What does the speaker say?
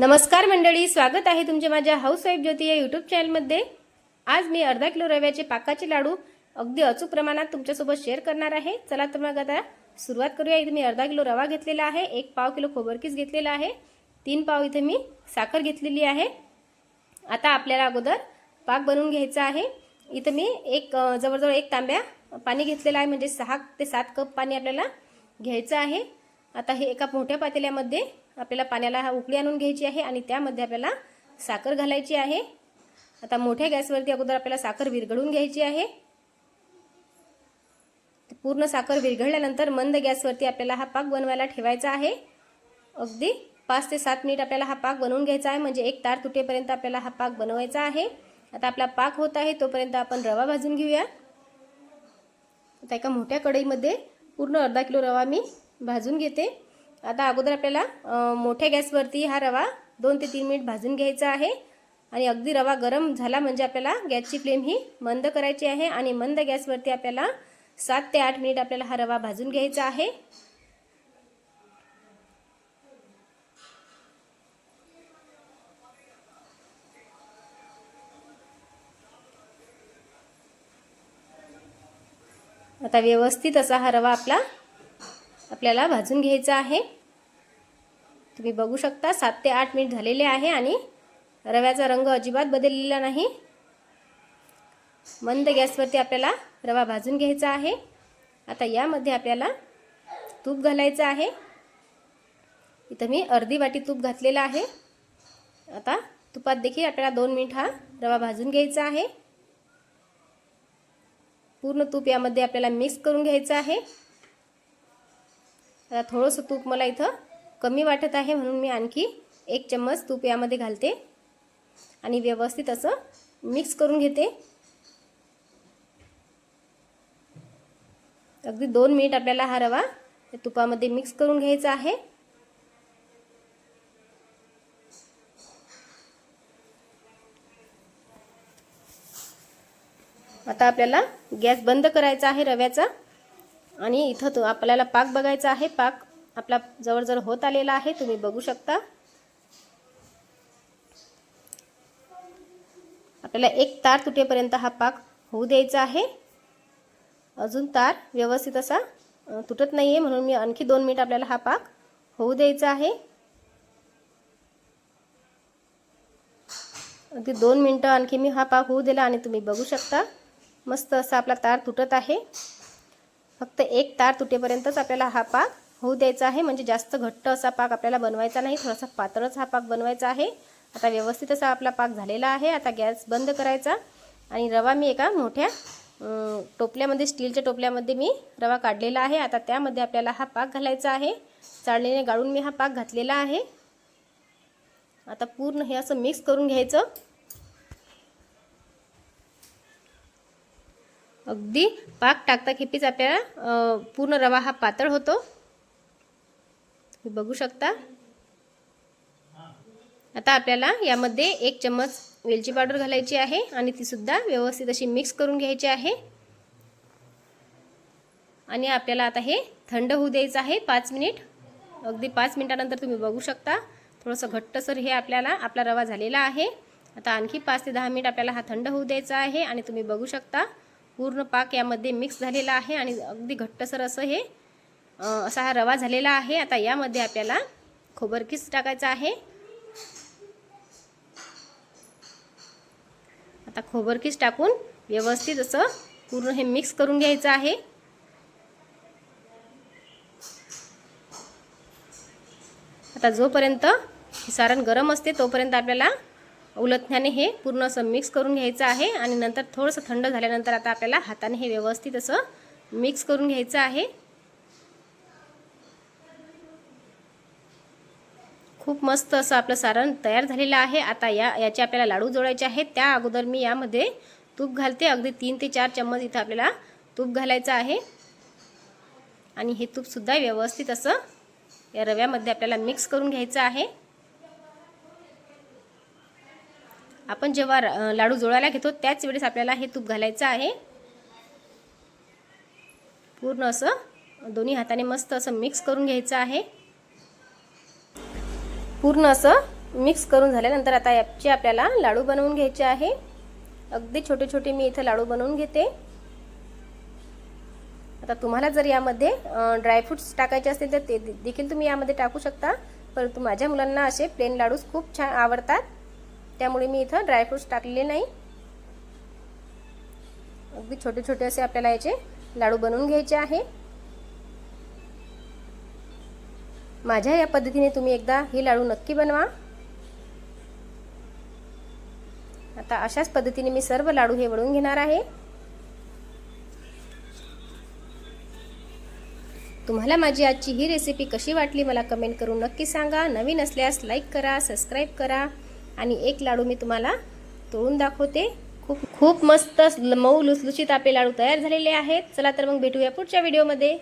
नमस्कार मंडळी स्वागत आहे तुमचे माझ्या हाऊस वाईफ ज्योती या यूट्यूब चॅनलमध्ये आज मी अर्धा किलो रव्याचे पाकाचे लाडू अगदी अचूक प्रमाणात तुमच्यासोबत शेअर करणार आहे. चला तर मग आता सुरुवात करूया. इथे मी अर्धा किलो रवा घेतलेला आहे एक पाव किलो खोबरकीस घेतलेला आहे तीन पाव इथे मी साखर घेतलेली आहे. आता आपल्याला अगोदर पाक बनवून घ्यायचा आहे. इथं मी एक जवळजवळ एक तांब्या पाणी घेतलेलं आहे म्हणजे सहा ते सात कप पाणी आपल्याला घ्यायचं आहे. आता हे एका मोठ्या पातेल्यामध्ये आपल्याला पाण्याला हा उकळी आणून घ्यायची आहे आणि त्यामध्ये आपल्याला साखर घालायची आहे. आता मोठ्या गॅसवरती अगोदर आपल्याला साखर विरघळून घ्यायची आहे. पूर्ण साखर विरघळल्यानंतर मंद गॅसवरती आपल्याला हा पाक बनवायला ठेवायचा आहे. अगदी पाच ते सात मिनिट आपल्याला हा पाक बनवून घ्यायचा आहे. म्हणजे एक तार तुटेपर्यंत आपल्याला हा पाक बनवायचा आहे. आता आपला पाक होत आहे तोपर्यंत आपण रवा भाजून घेऊया. आता एका मोठ्या कढईमध्ये पूर्ण अर्धा किलो रवा मी भाजून घेते. आता अगोदर आपल्याला मोठ्या गॅसवरती हा रवा दोन ते तीन मिनिट भाजून घ्यायचा आहे. आणि अगदी रवा गरम झाला म्हणजे आपल्याला गॅसची फ्लेम ही मंद करायची आहे. आणि मंद गॅसवरती आपल्याला सात ते आठ मिनिट आपल्याला हा रवा भाजून घ्यायचा आहे. आता व्यवस्थित असा हा रवा आपला आपल्याला भाजून घ्यायचा आहे. तुम्ही बघू शकता सात ते आठ मिनिट झालेले आहे आणि रव्याचा रंग अजिबात बदललेला नाही. मंद गॅसवरती आपल्याला रवा भाजून घ्यायचा आहे. आता यामध्ये आपल्याला तूप घालायचं आहे. इथं मी अर्धी वाटी तूप घातलेलं आहे. आता तुपात देखील आपल्याला दोन मिनिट हा रवा भाजून घ्यायचा आहे. पूर्ण तूप यामध्ये आपल्याला मिक्स करून घ्यायचं आहे. आता थोडंसं तूप मला इथं कमी वाटत आहे म्हणून मी आणखी एक चम्मच तूप यामध्ये घालते. आणि व्यवस्थित असं मिक्स करून घेते. अगदी दोन मिनिट आपल्याला हा रवा तुपामध्ये मिक्स करून घ्यायचा आहे. आता आपल्याला गॅस बंद करायचा आहे रव्याचा. आणि इथं तो आपल्याला पाक बघायचा आहे. पाक आपला जवळजवळ होत आलेला आहे. तुम्ही बघू शकता. आपल्याला एक तार तुटेपर्यंत हा पाक होऊ द्यायचा आहे. अजून तार व्यवस्थित असा तुटत नाही आहे म्हणून मी आणखी दोन मिनिट आपल्याला हा पाक होऊ द्यायचा आहे. अगदी दोन मिनटं आणखी मी हा पाक होऊ दिला आणि तुम्ही बघू शकता. मस्त असा आपला तार तुटत आहे. फक्त एक तार तुटेपर्यंतच आपल्याला हा पाक होऊ द्यायचा आहे. म्हणजे जास्त घट्ट असा पाक आपल्याला बनवायचा नाही. थोडासा पातळच हा पाक बनवायचा आहे. आता व्यवस्थित असा आपला पाक झालेला आहे. आता गॅस बंद करायचा आणि रवा मी एका मोठ्या टोपल्यामध्ये स्टीलच्या टोपल्यामध्ये मी रवा काढलेला आहे. आता त्यामध्ये आपल्याला हा पाक घालायचा आहे. चाळणीने गाळून मी हा पाक घातलेला आहे. आता पूर्ण हे असं मिक्स करून घ्यायचं. अगदी पाक टाकता खेपीच आपल्याला पूर्ण रवा हा पातळ होतो. तुम्ही बघू शकता. आता आपल्याला यामध्ये एक चम्मच वेलची पावडर घालायची आहे आणि ती सुद्धा व्यवस्थित अशी मिक्स करून घ्यायची आहे. आणि आपल्याला आता हे थंड होऊ द्यायचं आहे पाच मिनिट. अगदी पाच मिनिटानंतर तुम्ही बघू शकता. थोडंसं घट्टसर हे आपल्याला आपला रवा झालेला आहे. आता आणखी पाच ते दहा मिनिट आपल्याला हा थंड होऊ द्यायचा आहे आणि तुम्ही बघू शकता. पूर्ण पाक यामध्ये मिक्स झालेला आहे आणि अगदी घट्टसर असं हे असा हा रवा झालेला आहे. आता यामध्ये आपल्याला खोबरकीस टाकायचा आहे. आता खोबरकीस टाकून व्यवस्थित असं पूर्ण हे मिक्स करून घ्यायचं आहे. आता जोपर्यंत सारण गरम असते तोपर्यंत आपल्याला उलथण्याने हे पूर्ण असं मिक्स करून घ्यायचं आहे आणि नंतर थोडंसं थंड झाल्यानंतर आता आपल्याला हाताने हे व्यवस्थित असं मिक्स करून घ्यायचं आहे. खूप मस्त असं आपलं सारण तयार झालेलं आहे. आता या याचे आपल्याला लाडू जोडायचे आहेत. त्या अगोदर मी यामध्ये तूप घालते. अगदी तीन ते चार चम्मच इथं आपल्याला तूप घालायचं आहे. आणि हे तूपसुद्धा व्यवस्थित असं या रव्यामध्ये आपल्याला मिक्स करून घ्यायचं आहे. आपण जेव्हा लाडू जोळायला घेतो त्याच वेळेस आपल्याला हे तूप घालायचं आहे. पूर्ण असं दोन्ही हाताने मस्त असं मिक्स करून घ्यायचं आहे. पूर्ण असं मिक्स करून झाल्यानंतर आता याचे आपल्याला लाडू बनवून घ्यायचे आहे. अगदी छोटे छोटे मी इथं लाडू बनवून घेते. आता तुम्हाला जर यामध्ये ड्रायफ्रूट्स टाकायचे असतील तर ते देखील तुम्ही यामध्ये टाकू शकता. परंतु माझ्या मुलांना असे प्लेन लाडूस खूप छान आवडतात. त्यामुळे मी इथं ड्रायफ्रूट्स टाकलेले नाही. अगदी छोटे छोटे असे आपल्याला याचे लाडू बनवून घ्यायचे आहे. माझ्या या पद्धतीने तुम्ही एकदा हे लाडू नक्की बनवा. आता अशाच पद्धतीने मी सर्व लाडू हे वळून घेणार आहे. तुम्हाला माझी आजची ही रेसिपी कशी वाटली मला कमेंट करून नक्की सांगा. नवीन असल्यास लाईक करा सबस्क्राईब करा. आणि एक लाडू मी तुम्हाला तोडून दाखवते. खूप खूप मस्त मऊ लुसलुशीत आपले लाडू तयार झालेले आहेत. चला तर मग भेटूया पुढच्या व्हिडिओमध्ये